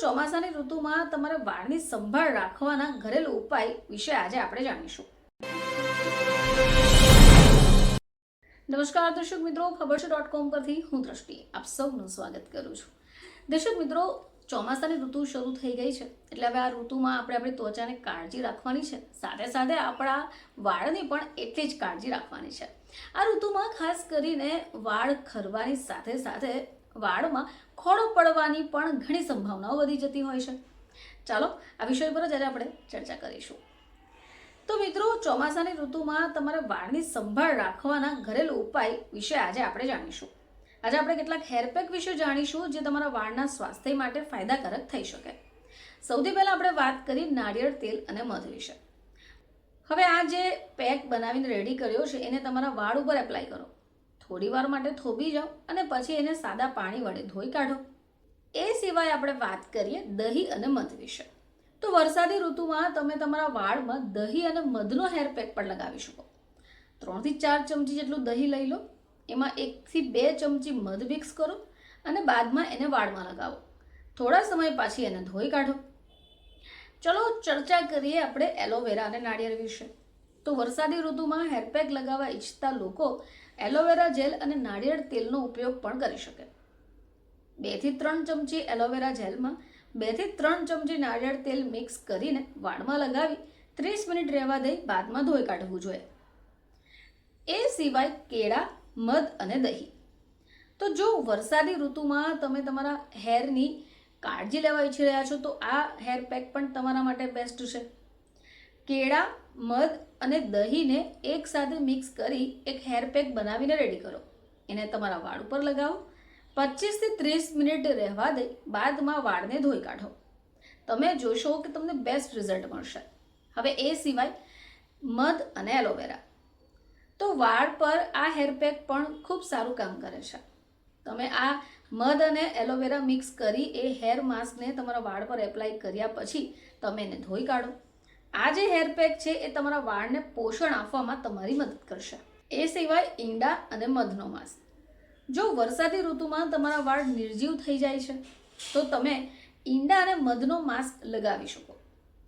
ચોમાસાની ઋતુમાં તમારે વાળની સંભાળ રાખવાના ઘરેલુ ઉપાય વિશે આજે આપણે જાણીશું. નમસ્કાર, દર્શક મિત્રો, ખબર છે. ડોટ કોમ પરથી હું દ્રષ્ટિ. આપ સૌનું સ્વાગત કરું છું. દર્શક મિત્રો, ચોમાસાની ઋતુ શરૂ થઈ ગઈ છે. એટલે હવે આ ઋતુમાં આપણે આપણી ત્વચાને કાળજી રાખવાની છે. સાથે સાથે આપણા વાળની પણ એટલી જ કાળજી રાખવાની છે. આ ઋતુમાં ખાસ કરીને વાળ ખરવાની સાથે સાથે વાળમાં ખોડો પડવાની પણ ઘણી સંભાવનાઓ વધી જતી હોય છે. ચાલો, આ વિષય પર જ આજે આપણે ચર્ચા કરીશું. તો મિત્રો, ચોમાસાની ઋતુમાં તમારા વાળની સંભાળ રાખવાના ઘરેલું ઉપાય વિશે આજે આપણે જાણીશું. આજે આપણે કેટલાક હેરપેક વિશે જાણીશું જે તમારા વાળના સ્વાસ્થ્ય માટે ફાયદાકારક થઈ શકે. સૌથી પહેલાં આપણે વાત કરી નાળિયેર તેલ અને મધ વિશે. હવે આ જે પેક બનાવીને રેડી કર્યો છે, એને તમારા વાળ ઉપર એપ્લાય કરો. થોડી વાર માટે થોભી જાઓ અને પછી એને સાદા પાણી વડે ધોઈ કાઢો. એ સિવાય આપણે વાત કરીએ દહીં અને મધ વિશે. તો વરસાદી ઋતુમાં તમે તમારા વાળમાં દહીં અને મધનો હેર પેક પણ લગાવી શકો. ત્રણથી ચાર ચમચી જેટલું દહીં લઈ લો. એમાં એકથી બે ચમચી મધ મિક્સ કરો અને બાદમાં એને વાળમાં લગાવો. થોડા સમય પાછી એને ધોઈ કાઢો. ચલો ચર્ચા કરીએ આપણે એલોવેરા અને નાળિયેર વિશે. તો વરસાદી ઋતુમાં હેરપેક લગાવવા ઈચ્છતા લોકો એલોવેરા જેલ અને નાળિયેર તેલનો ઉપયોગ પણ કરી શકે. બેથી ત્રણ ચમચી એલોવેરા જેલમાં બેથી ત્રણ ચમચી નાળિયેર તેલ મિક્સ કરીને વાળમાં લગાવી ત્રીસ મિનિટ રહેવા દઈ બાદમાં ધોઈ કાઢવું જોઈએ. એ સિવાય કેળા, મધ અને દહીં. તો જો વરસાદી ઋતુમાં તમે તમારા હેરની કાળજી લેવા ઈચ્છી રહ્યા છો, તો આ હેર પેક પણ તમારા માટે બેસ્ટ છે. કેળા, મધ અને દહીંને એકસાથે મિક્સ કરી એક હેર પેક બનાવીને રેડી કરો. એને તમારા વાળ ઉપર લગાવો. પચીસથી ત્રીસ મિનિટ રહેવા દઈ બાદમાં વાળને ધોઈ કાઢો. તમે જોશો કે તમને બેસ્ટ રિઝલ્ટ મળશે. હવે એ સિવાય મધ અને એલોવેરા તો વાળ પર આ હેર પેક પણ ખૂબ સારું કામ કરે છે. તમે આ મધ અને એલોવેરા મિક્સ કરી એ હેર માસ્કને તમારા વાળ પર એપ્લાય કર્યા પછી તમે એને ધોઈ કાઢો. આ જે હેર પેક છે એ તમારા વાળને પોષણ આપવામાં તમારી મદદ કરશે. એ સિવાય ઈંડા અને મધનો માસ. જો વરસાદી ઋતુમાં તમારા વાળ નિર્જીવ થઈ જાય છે, તો તમે ઈંડા અને મધનો માસ્ક લગાવી શકો.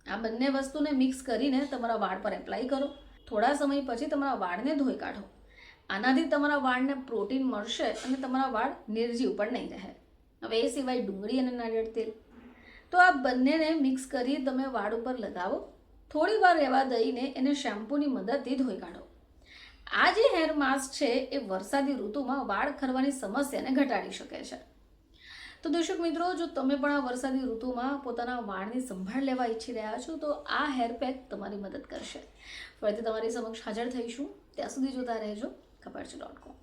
આ બંને વસ્તુને મિક્સ કરીને તમારા વાળ પર એપ્લાય કરો. થોડા સમય પછી તમારા વાળને ધોઈ કાઢો. આનાથી તમારા વાળને પ્રોટીન મળશે અને તમારા વાળ નિર્જીવ પણ નહીં રહે. હવે એ સિવાય ડુંગળી અને નાળિયેર તેલ. તો આ બંનેને મિક્સ કરી તમે વાળ ઉપર લગાવો. થોડી વાર રહેવા દઈને એને શેમ્પૂની મદદથી ધોઈ કાઢો. આ જે હેર માસ્ક છે એ વરસાદી ઋતુમાં વાળ ખરવાની સમસ્યાને ઘટાડી શકે છે. તો દર્શક મિત્રો, જો તમે પણ આ વરસાદી ઋતુમાં પોતાના વાળની સંભાળ લેવા ઈચ્છી રહ્યા છો, તો આ હેર પેક તમારી મદદ કરશે. ફરીથી તમારી સમક્ષ હાજર થઈશું. ત્યાં સુધી જોતા રહેજો. ખબર છે ડોટ કોમ